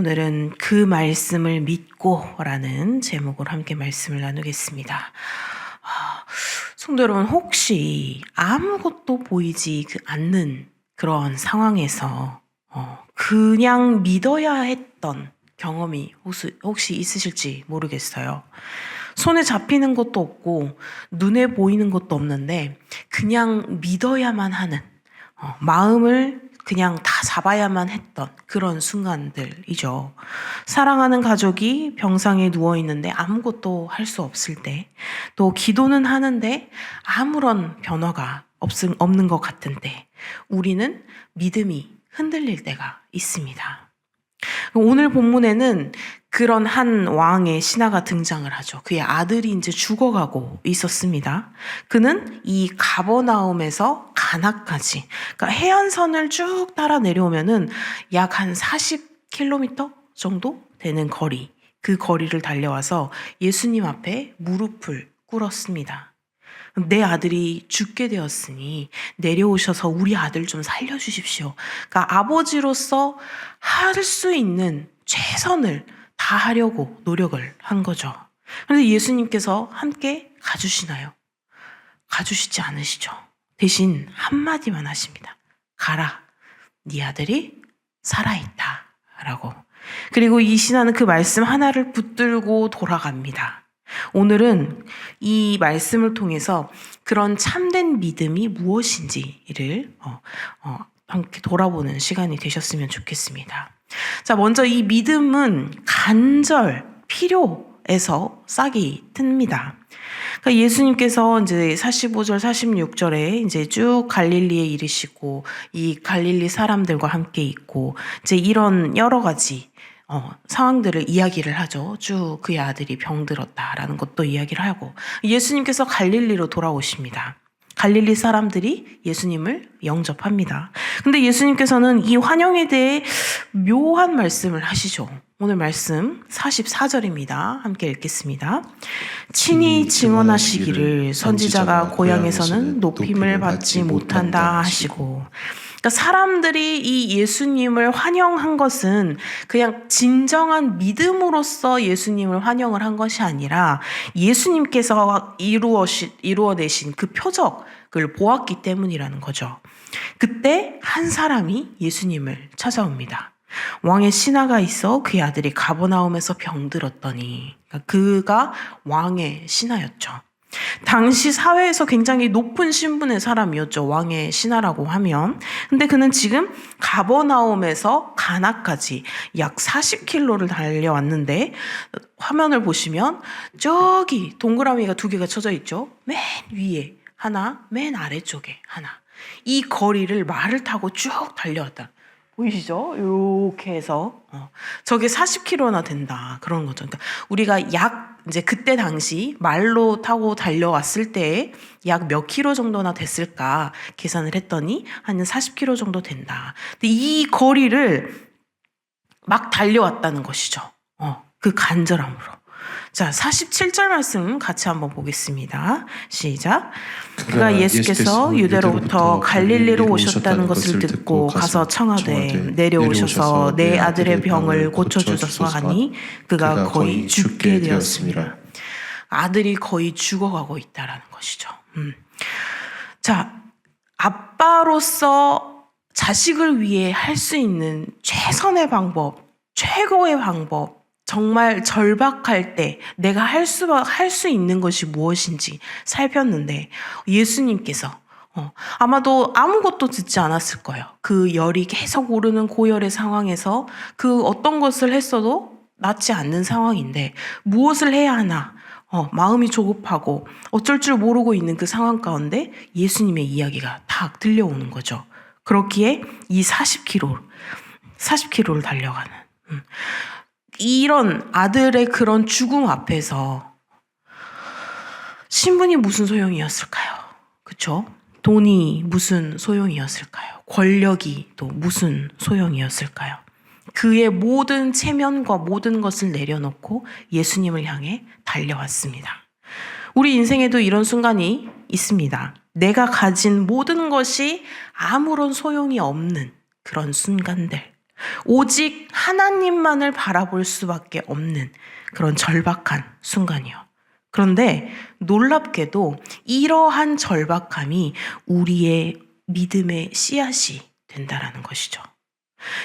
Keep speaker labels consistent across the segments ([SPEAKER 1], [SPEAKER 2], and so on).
[SPEAKER 1] 오늘은 그 말씀을 믿고라는 제목으로 함께 말씀을 나누겠습니다. 아, 성도 여러분, 혹시 아무것도 보이지 그 않는 그런 상황에서 어, 그냥 믿어야 했던 경험이 혹시, 있으실지 모르겠어요. 손에 잡히는 것도 없고 눈에 보이는 것도 없는데 그냥 믿어야만 하는 어, 마음을 그냥 다 잡아야만 했던 그런 순간들이죠. 사랑하는 가족이 병상에 누워 있는데 아무것도 할 수 없을 때, 또 기도는 하는데 아무런 변화가 없음, 없는 것 같은 때, 우리는 믿음이 흔들릴 때가 있습니다. 오늘 본문에는 그런 한 왕의 신하가 등장을 하죠. 그의 아들이 이제 죽어가고 있었습니다. 그는 이 가버나움에서 가나까지, 그러니까 해안선을 쭉 따라 내려오면은 약 한 40km 정도 되는 거리, 그 거리를 달려와서 예수님 앞에 무릎을 꿇었습니다. 내 아들이 죽게 되었으니 내려오셔서 우리 아들 좀 살려주십시오. 그러니까 아버지로서 할 수 있는 최선을 다 하려고 노력을 한 거죠. 그런데 예수님께서 함께 가주시나요? 가주시지 않으시죠. 대신 한마디만 하십니다. 가라. 네 아들이 살아있다. 라고. 그리고 이 신하는 그 말씀 하나를 붙들고 돌아갑니다. 오늘은 이 말씀을 통해서 그런 참된 믿음이 무엇인지를 어, 어, 함께 돌아보는 시간이 되셨으면 좋겠습니다. 자, 먼저 이 믿음은 간절, 필요에서 싹이 틉니다. 그러니까 예수님께서 이제 45절, 46절에 이제 쭉 갈릴리에 이르시고 이 갈릴리 사람들과 함께 있고 이제 이런 여러 가지 어, 상황들을 이야기를 하죠. 쭉 그의 아들이 병들었다라는 것도 이야기를 하고 예수님께서 갈릴리로 돌아오십니다. 갈릴리 사람들이 예수님을 영접합니다. 근데 예수님께서는 이 환영에 대해 묘한 말씀을 하시죠. 오늘 말씀 44절입니다. 함께 읽겠습니다. 친히 증언하시기를 선지자가 고향에서는 높임을 받지 못한다 하시고 그러니까 사람들이 이 예수님을 환영한 것은 그냥 진정한 믿음으로써 예수님을 환영을 한 것이 아니라 예수님께서 이루어시, 이루어내신 그 표적을 보았기 때문이라는 거죠. 그때 한 사람이 예수님을 찾아옵니다. 왕의 신하가 있어 그의 아들이 가버나움에서 병들었더니 그러니까 그가 왕의 신하였죠. 당시 사회에서 굉장히 높은 신분의 사람이었죠. 왕의 신하라고 하면. 근데 그는 지금 가버나움에서 가나까지 약 40km를 달려왔는데 화면을 보시면 저기 동그라미가 두 개가 쳐져 있죠. 맨 위에 하나, 맨 아래쪽에 하나. 이 거리를 말을 타고 쭉 달려왔다. 보이시죠? 이렇게 해서 어, 저게 40km나 된다 그런 거죠. 그러니까 우리가 약 이제 그때 당시 말로 타고 달려왔을 때 약 몇 킬로 정도나 됐을까 계산을 했더니 한 40km 정도 된다. 근데 이 거리를 막 달려왔다는 것이죠. 어, 그 간절함으로. 자, 47절 말씀 같이 한번 보겠습니다. 시작. 그가 예수께서 유대로부터 갈릴리로 오셨다는 것을 듣고 가서 청하되 내려오셔서 내 아들의 병을 고쳐주소서 하니 그가 거의 죽게 되었습니다. 아들이 거의 죽어가고 있다라는 것이죠. 음. 자, 아빠로서 자식을 위해 할 수 있는 최선의 방법, 최고의 방법, 정말 절박할 때 내가 할 수, 할 수 있는 것이 무엇인지 살폈는데 예수님께서 어, 아마도 아무것도 듣지 않았을 거예요. 그 열이 계속 오르는 고열의 상황에서 그 어떤 것을 했어도 낫지 않는 상황인데 무엇을 해야 하나 어, 마음이 조급하고 어쩔 줄 모르고 있는 그 상황 가운데 예수님의 이야기가 딱 들려오는 거죠. 그렇기에 이 40km, 40km를 달려가는. 음. 이런 아들의 그런 죽음 앞에서 신분이 무슨 소용이었을까요? 그쵸? 돈이 무슨 소용이었을까요? 권력이 또 무슨 소용이었을까요? 그의 모든 체면과 모든 것을 내려놓고 예수님을 향해 달려왔습니다. 우리 인생에도 이런 순간이 있습니다. 내가 가진 모든 것이 아무런 소용이 없는 그런 순간들. 오직 하나님만을 바라볼 수밖에 없는 그런 절박한 순간이요. 그런데 놀랍게도 이러한 절박함이 우리의 믿음의 씨앗이 된다라는 것이죠.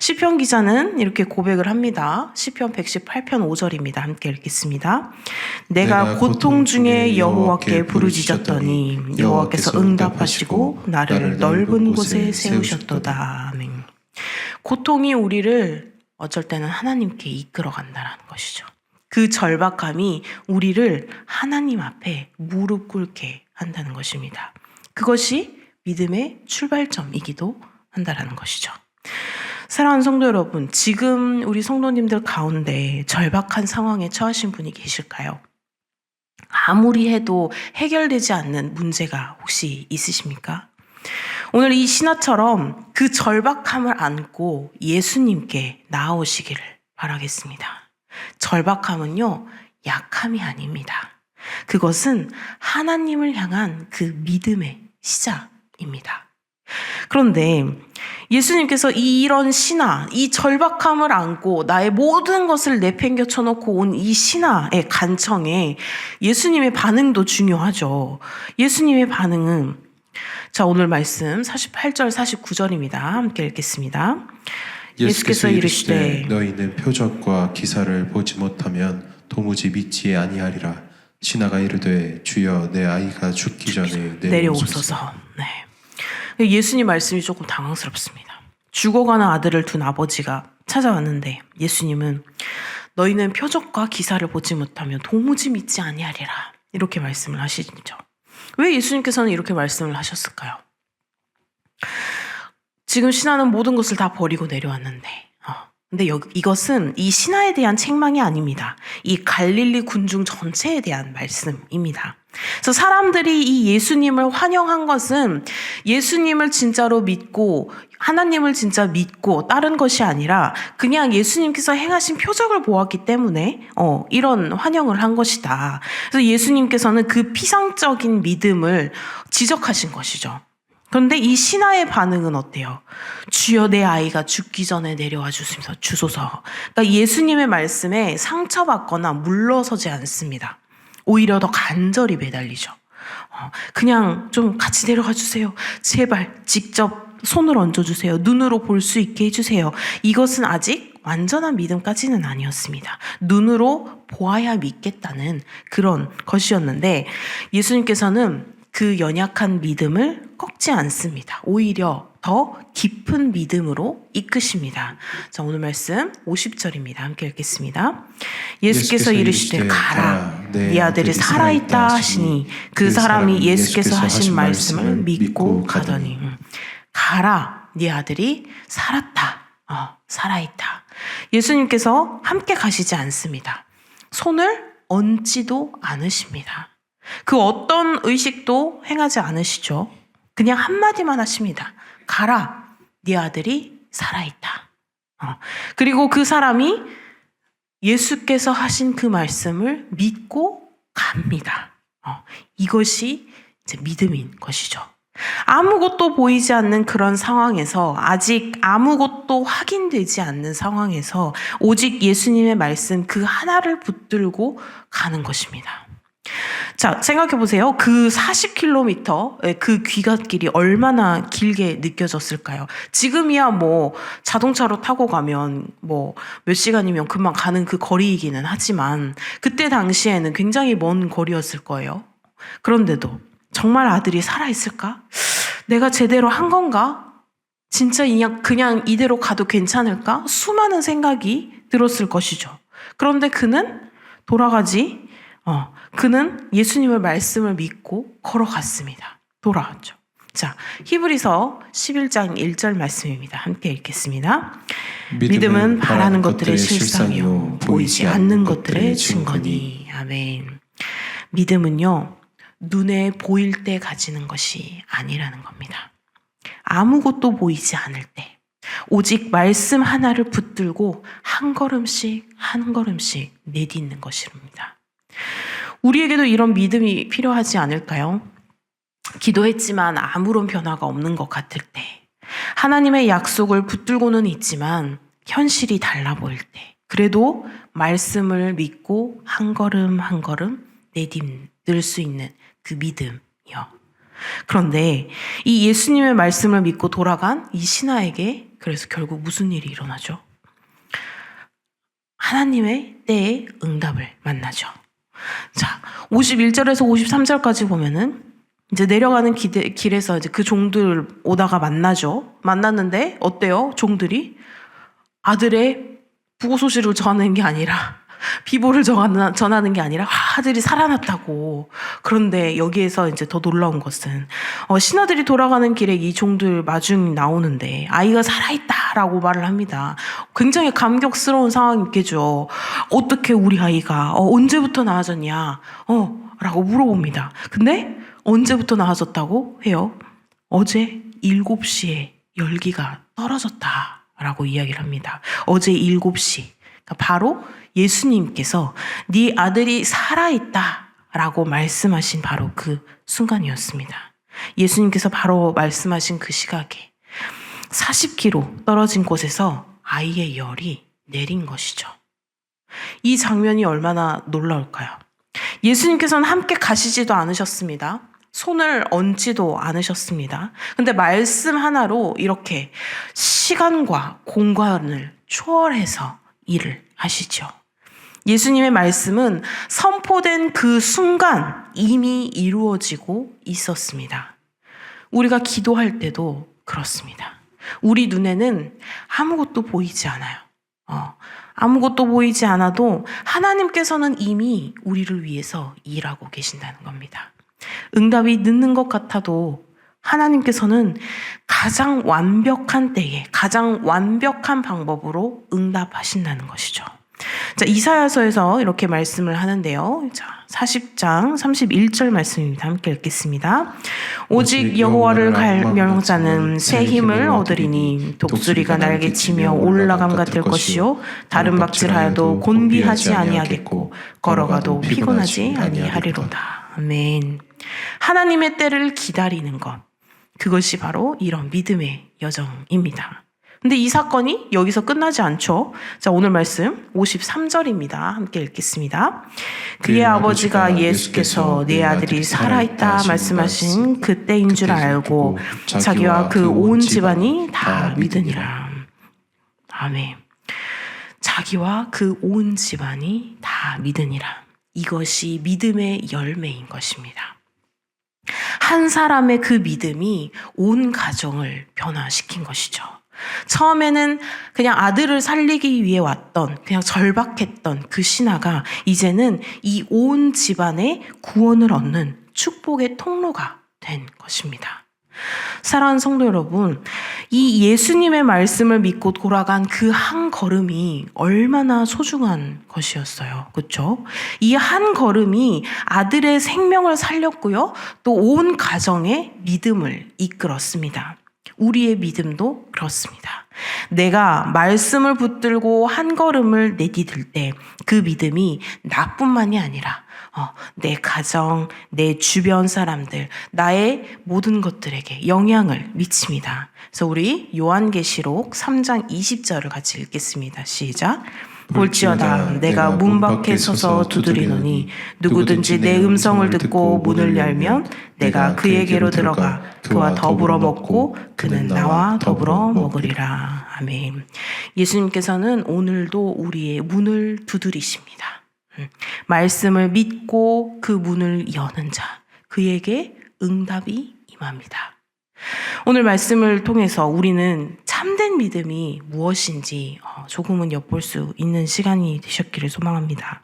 [SPEAKER 1] 시편 기자는 이렇게 고백을 합니다. 시편 118편 5절입니다. 함께 읽겠습니다. 내가 고통 중에 여호와께 부르짖었더니 여호와께서 응답하시고 나를 넓은 곳에 세우셨도다. 아멘. 고통이 우리를 어쩔 때는 하나님께 이끌어 간다라는 것이죠. 그 절박함이 우리를 하나님 앞에 무릎 꿇게 한다는 것입니다. 그것이 믿음의 출발점이기도 한다라는 것이죠. 사랑하는 성도 여러분, 지금 우리 성도님들 가운데 절박한 상황에 처하신 분이 계실까요? 아무리 해도 해결되지 않는 문제가 혹시 있으십니까? 오늘 이 신화처럼 그 절박함을 안고 예수님께 나아오시기를 바라겠습니다. 절박함은요, 약함이 아닙니다. 그것은 하나님을 향한 그 믿음의 시작입니다. 그런데 예수님께서 이런 신화, 이 절박함을 안고 나의 모든 것을 내팽겨 쳐놓고 온 이 신화의 간청에 예수님의 반응도 중요하죠. 예수님의 반응은 자, 오늘 말씀 48절, 49절입니다. 함께 읽겠습니다.
[SPEAKER 2] 예수께서 이르시되 너희는 표적과 기사를 보지 못하면 도무지 믿지 아니하리라 신하가 이르되 주여 내 아이가 죽기 전에 내려오소서.
[SPEAKER 1] 네. 예수님 말씀이 조금 당황스럽습니다. 죽어가는 아들을 둔 아버지가 찾아왔는데 예수님은 너희는 표적과 기사를 보지 못하면 도무지 믿지 아니하리라 이렇게 말씀을 하시죠. 왜 예수님께서는 이렇게 말씀을 하셨을까요? 지금 신하는 모든 것을 다 버리고 내려왔는데, 어, 근데 여, 이것은 이 신하에 대한 책망이 아닙니다. 이 갈릴리 군중 전체에 대한 말씀입니다. 그래서 사람들이 이 예수님을 환영한 것은 예수님을 진짜로 믿고 하나님을 진짜 믿고 따른 것이 아니라 그냥 예수님께서 행하신 표적을 보았기 때문에 어, 이런 환영을 한 것이다. 그래서 예수님께서는 그 피상적인 믿음을 지적하신 것이죠. 그런데 이 신하의 반응은 어때요? 주여 내 아이가 죽기 전에 내려와 주소서. 그러니까 예수님의 말씀에 상처받거나 물러서지 않습니다. 오히려 더 간절히 매달리죠. 어, 그냥 좀 같이 내려가 주세요. 제발 직접 손을 얹어주세요. 눈으로 볼 수 있게 해주세요. 이것은 아직 완전한 믿음까지는 아니었습니다. 눈으로 보아야 믿겠다는 그런 것이었는데 예수님께서는 그 연약한 믿음을 꺾지 않습니다. 오히려 더 깊은 믿음으로 이끄십니다. 자, 오늘 말씀 50절입니다. 함께 읽겠습니다. 예수께서 이르시되 가라 네 아들이 살아 있다 하시니 그 사람이 예수께서 하신 말씀을 믿고 가더니 음. 가라 네 아들이 살았다. 어, 살아 있다. 예수님께서 함께 가시지 않습니다. 손을 얹지도 않으십니다. 그 어떤 의식도 행하지 않으시죠. 그냥 한마디만 하십니다. 가라, 네 아들이 살아있다. 어. 그리고 그 사람이 예수께서 하신 그 말씀을 믿고 갑니다. 어. 이것이 이제 믿음인 것이죠. 아무것도 보이지 않는 그런 상황에서 아직 아무것도 확인되지 않는 상황에서 오직 예수님의 말씀 그 하나를 붙들고 가는 것입니다. 자, 생각해 보세요. 그 40km 그 귀갓길이 얼마나 길게 느껴졌을까요? 지금이야 뭐 자동차로 타고 가면 뭐 몇 시간이면 금방 가는 그 거리이기는 하지만 그때 당시에는 굉장히 먼 거리였을 거예요. 그런데도 정말 아들이 살아있을까? 내가 제대로 한 건가? 진짜 그냥, 그냥 이대로 가도 괜찮을까? 수많은 생각이 들었을 것이죠. 그런데 그는 돌아가지, 어, 그는 예수님의 말씀을 믿고 걸어갔습니다. 돌아왔죠. 자, 히브리서 11장 1절 말씀입니다. 함께 읽겠습니다. 믿음은 바라는 것들의 실상이요 보이지 않는 것들의 증거니. 아멘. 믿음은요. 눈에 보일 때 가지는 것이 아니라는 겁니다. 아무것도 보이지 않을 때 오직 말씀 하나를 붙들고 한 걸음씩 한 걸음씩 내딛는 것입니다. 우리에게도 이런 믿음이 필요하지 않을까요? 기도했지만 아무런 변화가 없는 것 같을 때, 하나님의 약속을 붙들고는 있지만 현실이 달라 보일 때, 그래도 말씀을 믿고 한 걸음 한 걸음 내딛을 수 있는 그 믿음이요. 그런데 이 예수님의 말씀을 믿고 돌아간 이 신하에게 그래서 결국 무슨 일이 일어나죠? 하나님의 때에 응답을 만나죠. 자, 51절에서 53절까지 보면은 이제 내려가는 기대, 길에서 이제 그 종들 오다가 만나죠. 만났는데 어때요? 종들이 아들의 부고 소식을 전하는 게 아니라 비보를 전하는, 전하는 게 아니라 아, 아들이 살아났다고. 그런데 여기에서 이제 더 놀라운 것은 어, 신하들이 돌아가는 길에 이 종들 마중 나오는데 아이가 살아있다라고 말을 합니다. 굉장히 감격스러운 상황이겠죠. 어떻게 우리 아이가 어, 언제부터 나아졌냐? 어, 라고 물어봅니다. 근데 언제부터 나아졌다고 해요? 어제 7시에 열기가 떨어졌다라고 이야기를 합니다. 어제 7시. 그러니까 바로 예수님께서 네 아들이 살아있다 라고 말씀하신 바로 그 순간이었습니다. 예수님께서 바로 말씀하신 그 시각에 40km 떨어진 곳에서 아이의 열이 내린 것이죠. 이 장면이 얼마나 놀라울까요? 예수님께서는 함께 가시지도 않으셨습니다. 손을 얹지도 않으셨습니다. 근데 말씀 하나로 이렇게 시간과 공간을 초월해서 일을 하시죠. 예수님의 말씀은 선포된 그 순간 이미 이루어지고 있었습니다. 우리가 기도할 때도 그렇습니다. 우리 눈에는 아무것도 보이지 않아요. 어, 아무것도 보이지 않아도 하나님께서는 이미 우리를 위해서 일하고 계신다는 겁니다. 응답이 늦는 것 같아도 하나님께서는 가장 완벽한 때에 가장 완벽한 방법으로 응답하신다는 것이죠. 자, 이사야서에서 이렇게 말씀을 하는데요. 자, 40장 31절 말씀입니다. 함께 읽겠습니다. 오직 여호와를 갈명 자는 새 힘을 얻으리니 독수리가 날개치며 올라감 같을 것이요 다른 박질하여도 곤비하지 아니하겠고 걸어가도 피곤하지 아니하리로다. 아멘. 하나님의 때를 기다리는 것. 그것이 바로 이런 믿음의 여정입니다. 근데 이 사건이 여기서 끝나지 않죠. 자, 오늘 말씀 53절입니다. 함께 읽겠습니다. 그의 아버지가 예수께서 내 아들이 살아있다 말씀하신 그때인 줄 알고 자기와 그 온 집안이 다 믿으니라. 아멘. 자기와 그 온 집안이 다 믿으니라. 이것이 믿음의 열매인 것입니다. 한 사람의 그 믿음이 온 가정을 변화시킨 것이죠. 처음에는 그냥 아들을 살리기 위해 왔던, 그냥 절박했던 그 신하가 이제는 이 온 집안의 구원을 얻는 축복의 통로가 된 것입니다. 사랑하는 성도 여러분, 이 예수님의 말씀을 믿고 돌아간 그 한 걸음이 얼마나 소중한 것이었어요. 그렇죠? 이 한 걸음이 아들의 생명을 살렸고요. 또 온 가정의 믿음을 이끌었습니다. 우리의 믿음도 그렇습니다. 내가 말씀을 붙들고 한 걸음을 내디딜 때 그 믿음이 나뿐만이 아니라 어, 내 가정, 내 주변 사람들, 나의 모든 것들에게 영향을 미칩니다. 그래서 우리 요한계시록 3장 20절을 같이 읽겠습니다. 시작. 볼지어다 내가 문 밖에 서서 두드리노니 누구든지 내 음성을 듣고 문을 열면 내가 그에게로 들어가 그와 더불어 먹고 그는 나와 더불어 먹으리라. 아멘. 예수님께서는 오늘도 우리의 문을 두드리십니다. 음, 말씀을 믿고 그 문을 여는 자, 그에게 응답이 임합니다. 오늘 말씀을 통해서 우리는 참된 믿음이 무엇인지 어, 조금은 엿볼 수 있는 시간이 되셨기를 소망합니다.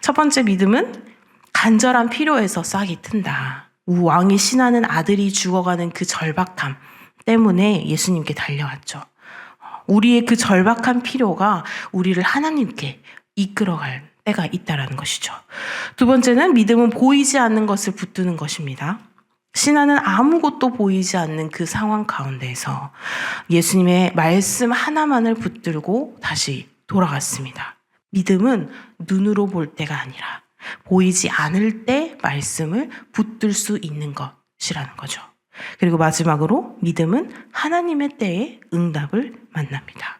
[SPEAKER 1] 첫 번째 믿음은 간절한 필요에서 싹이 튼다. 왕이 신하는 아들이 죽어가는 그 절박함 때문에 예수님께 달려왔죠. 우리의 그 절박한 필요가 우리를 하나님께 이끌어갈 때가 있다라는 것이죠. 두 번째는 믿음은 보이지 않는 것을 붙드는 것입니다. 신하는 아무것도 보이지 않는 그 상황 가운데에서 예수님의 말씀 하나만을 붙들고 다시 돌아갔습니다. 믿음은 눈으로 볼 때가 아니라 보이지 않을 때 말씀을 붙들 수 있는 것이라는 거죠. 그리고 마지막으로 믿음은 하나님의 때에 응답을 만납니다.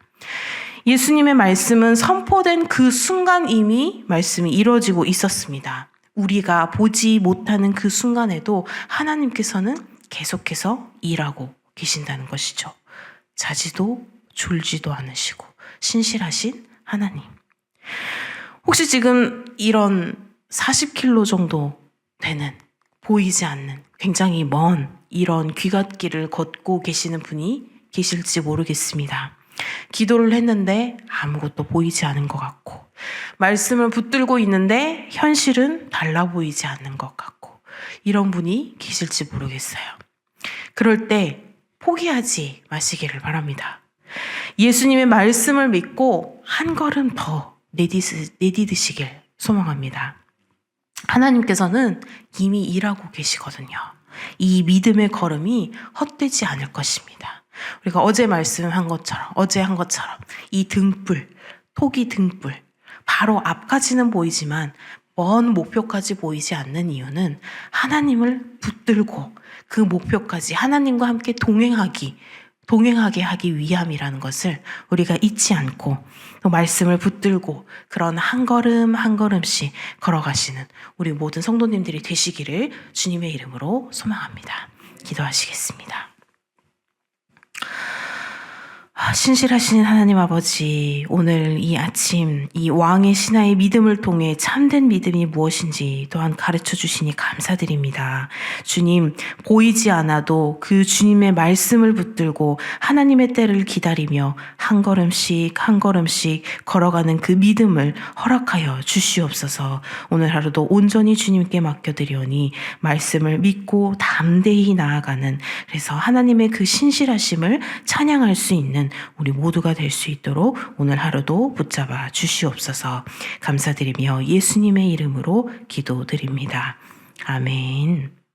[SPEAKER 1] 예수님의 말씀은 선포된 그 순간 이미 말씀이 이루어지고 있었습니다. 우리가 보지 못하는 그 순간에도 하나님께서는 계속해서 일하고 계신다는 것이죠. 자지도 졸지도 않으시고 신실하신 하나님. 혹시 지금 이런 40킬로 정도 되는 보이지 않는 굉장히 먼 이런 귀갓길을 걷고 계시는 분이 계실지 모르겠습니다. 기도를 했는데 아무것도 보이지 않은 것 같고, 말씀을 붙들고 있는데 현실은 달라 보이지 않는 것 같고, 이런 분이 계실지 모르겠어요. 그럴 때 포기하지 마시기를 바랍니다. 예수님의 말씀을 믿고 한 걸음 더 내디스, 내디드시길 소망합니다. 하나님께서는 이미 일하고 계시거든요. 이 믿음의 걸음이 헛되지 않을 것입니다. 우리가 어제 말씀한 것처럼, 어제 한 것처럼 이 등불, 토기 등불, 바로 앞까지는 보이지만 먼 목표까지 보이지 않는 이유는 하나님을 붙들고 그 목표까지 하나님과 함께 동행하기, 동행하게 하기 위함이라는 것을 우리가 잊지 않고 또 말씀을 붙들고 그런 한 걸음 한 걸음씩 걸어가시는 우리 모든 성도님들이 되시기를 주님의 이름으로 소망합니다. 기도하시겠습니다. 아, 신실하신 하나님 아버지, 오늘 이 아침 이 왕의 신하의 믿음을 통해 참된 믿음이 무엇인지 또한 가르쳐 주시니 감사드립니다. 주님, 보이지 않아도 그 주님의 말씀을 붙들고 하나님의 때를 기다리며 한 걸음씩 한 걸음씩 걸어가는 그 믿음을 허락하여 주시옵소서. 오늘 하루도 온전히 주님께 맡겨드리오니 말씀을 믿고 담대히 나아가는 그래서 하나님의 그 신실하심을 찬양할 수 있는 우리 모두가 될 수 있도록 오늘 하루도 붙잡아 주시옵소서 감사드리며 예수님의 이름으로 기도드립니다. 아멘.